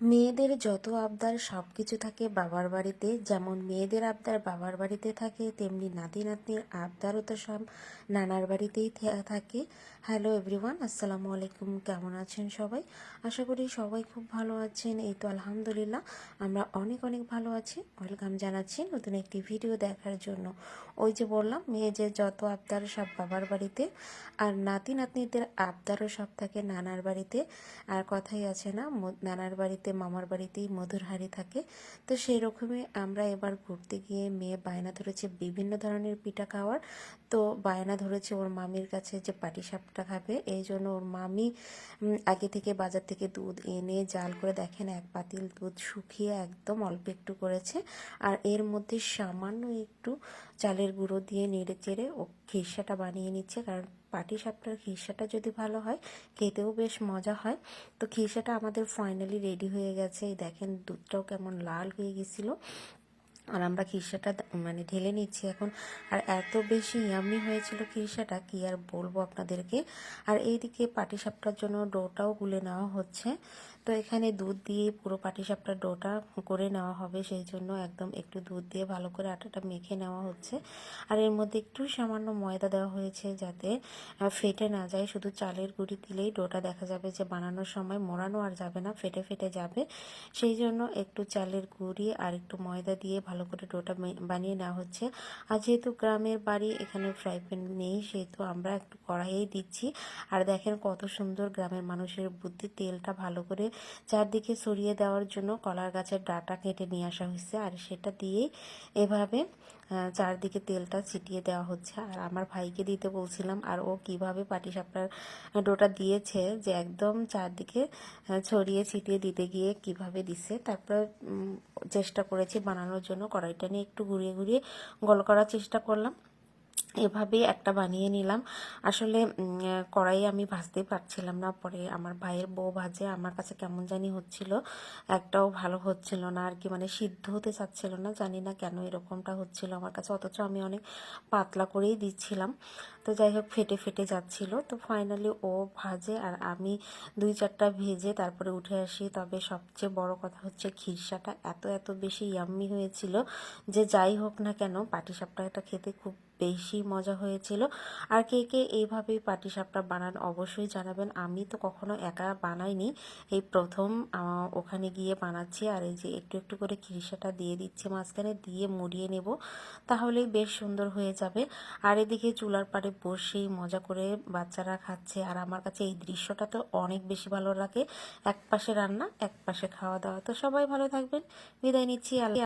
মেয়েদের যত আবদার সব কিছু থাকে বাবার বাড়িতে, যেমন মেয়েদের আবদার বাবার বাড়িতে থাকে, তেমনি নাতি নাতনির আবদারও তো সব নানার বাড়িতেই থাকে। হ্যালো এভরিওয়ান আসসালামু আলাইকুম, কেমন আছেন সবাই? আশা করি সবাই খুব ভালো আছেন। এই তো আলহামদুলিল্লাহ, আমরা অনেক অনেক ভালো আছি। ওয়েলকাম জানাচ্ছি নতুন একটি ভিডিও দেখার জন্য। ওই যে বললাম, মেয়েদের যত আবদার সব বাবার বাড়িতে, আর নাতি নাতনিদের আবদারও সব থাকে নানার বাড়িতে। আর কথাই আছে না নানার বাড়িতে মামার বাড়িতেই মধুর হাড়ি থাকে। তো সেই রকমই আমরা এবার ঘুরতে গিয়ে মেয়ে বায়না ধরেছে বিভিন্ন ধরনের পিঠা খাওয়ার। তো বায়না ধরেছে ওর মামির কাছে যে পাটিসাপটা খাবে। এই জন্য ওর মামি আগে থেকে বাজার থেকে দুধ এনে জাল করে দেখেন এক পাতিল দুধ শুকিয়ে একদম অল্প একটু করেছে। আর এর মধ্যে সামান্য একটু চালের গুঁড়ো দিয়ে নেড়ে চেড়ে ও খিরসাটা বানিয়ে নিচ্ছে। কারণ পাটিসাপটার খিরসাটা যদি ভালো হয়, খেতেও বেশ মজা হয়। তো খিরসাটা আমাদের ফাইনালি রেডি হয়ে গেছে। দেখেন দুধটাও কেমন লাল হয়ে গেছিল। আর আমরা খিরসাটা মানে ঢেলে নিচ্ছি এখন। আর এত বেশি ইয়ামি হয়েছিল খিরসাটা, কি আর বলব আপনাদেরকে? আর এইদিকে পাটিসাপটার জন্য ডোটাও গুলে নেওয়া হচ্ছে। তো এখানে দুধ দিয়ে পুরো পাটিসাপটার ডোটা করে নেওয়া হবে, সেই জন্য একদম একটু দুধ দিয়ে ভালো করে আটাটা মেখে নেওয়া হচ্ছে। আর এর মধ্যে একটু সামান্য ময়দা দেওয়া হয়েছে যাতে ফেটে না যায়। শুধু চালের গুঁড়ি দিলেই ডোটা দেখা যাবে যে বানানোর সময় মোড়ানো আর যাবে না, ফেটে ফেটে যাবে। সেই জন্য একটু চালের গুঁড়ি আর একটু ময়দা দিয়ে ভালো করে ডোটা বানিয়ে নেওয়া হচ্ছে। আর যেহেতু গ্রামের বাড়ি, এখানে ফ্রাই প্যান নেই, সেহেতু আমরা একটু কড়াইয়েই দিচ্ছি। আর দেখেন কত সুন্দর গ্রামের মানুষের বুদ্ধি, তেলটা ভালো করে চারদিকে সরিয়ে দেওয়ার জন্য কলার গাছের ডাটা কেটে নিয়ে আসা হয়েছে। আর সেটা দিয়েই এভাবে চারদিকে তেলটা ছিটিয়ে দেওয়া হচ্ছে। আর আমার ভাইকে দিতে বলছিলাম, আর ও কীভাবে পাটিসাপটার ডোটা দিয়েছে যে একদম চারদিকে ছড়িয়ে ছিটিয়ে দিতে গিয়ে কীভাবে দিছে, তারপর চেষ্টা করেছি বানানোর জন্য। কড়াইটা নিয়ে একটু ঘুরিয়ে ঘুরিয়ে গোল করার চেষ্টা করলাম। এভাবেই একটা বানিয়ে নিলাম। আসলে কড়াই আমি ভাজতেই পারছিলাম না। পরে আমার ভাইয়ের বউ ভাজে, আমার কাছে কেমন জানি হচ্ছিল, একটাও ভালো হচ্ছিল না। আর কি মানে সিদ্ধ হতে চাচ্ছিল না, জানি না কেন এরকমটা হচ্ছিল আমার কাছে। অথচ আমি অনেক পাতলা করেই দিচ্ছিলাম। তো যাই হোক, ফেটে ফেটে যাচ্ছিল। তো ফাইনালি ও ভাজে আর আমি দুই চারটা ভেজে তারপরে উঠে আসি। তবে সবচেয়ে বড় কথা হচ্ছে খিরসাটা এত এত বেশি ইয়াম্মি হয়েছিল যে যাই হোক না কেন পাটিসাপটাটা খেতে খুব বেশি মজা হয়েছিল। আর কে কে এইভাবেই পাটিসাপটা বানান অবশ্যই জানাবেন। আমি তো কখনো একা বানাইনি। এই প্রথম ওখানে গিয়ে বানাচ্ছি আর এই যে একটু একটু করে খিরসাটা দিয়ে দিচ্ছি, মাঝখানে দিয়ে মুড়িয়ে নেব। তাহলেই বেশ সুন্দর হয়ে যাবে। আর এদিকে চুলার পাড়ে বসেই মজা করে বাচ্চারা খাচ্ছে। আর আমার কাছে এই দৃশ্যটা তো অনেক বেশি ভালো লাগে। এক পাশে রান্না এক পাশে খাওয়া দাওয়া। তো সবাই ভালো থাকবেন। বিদায় নিচ্ছি। আল্লাহ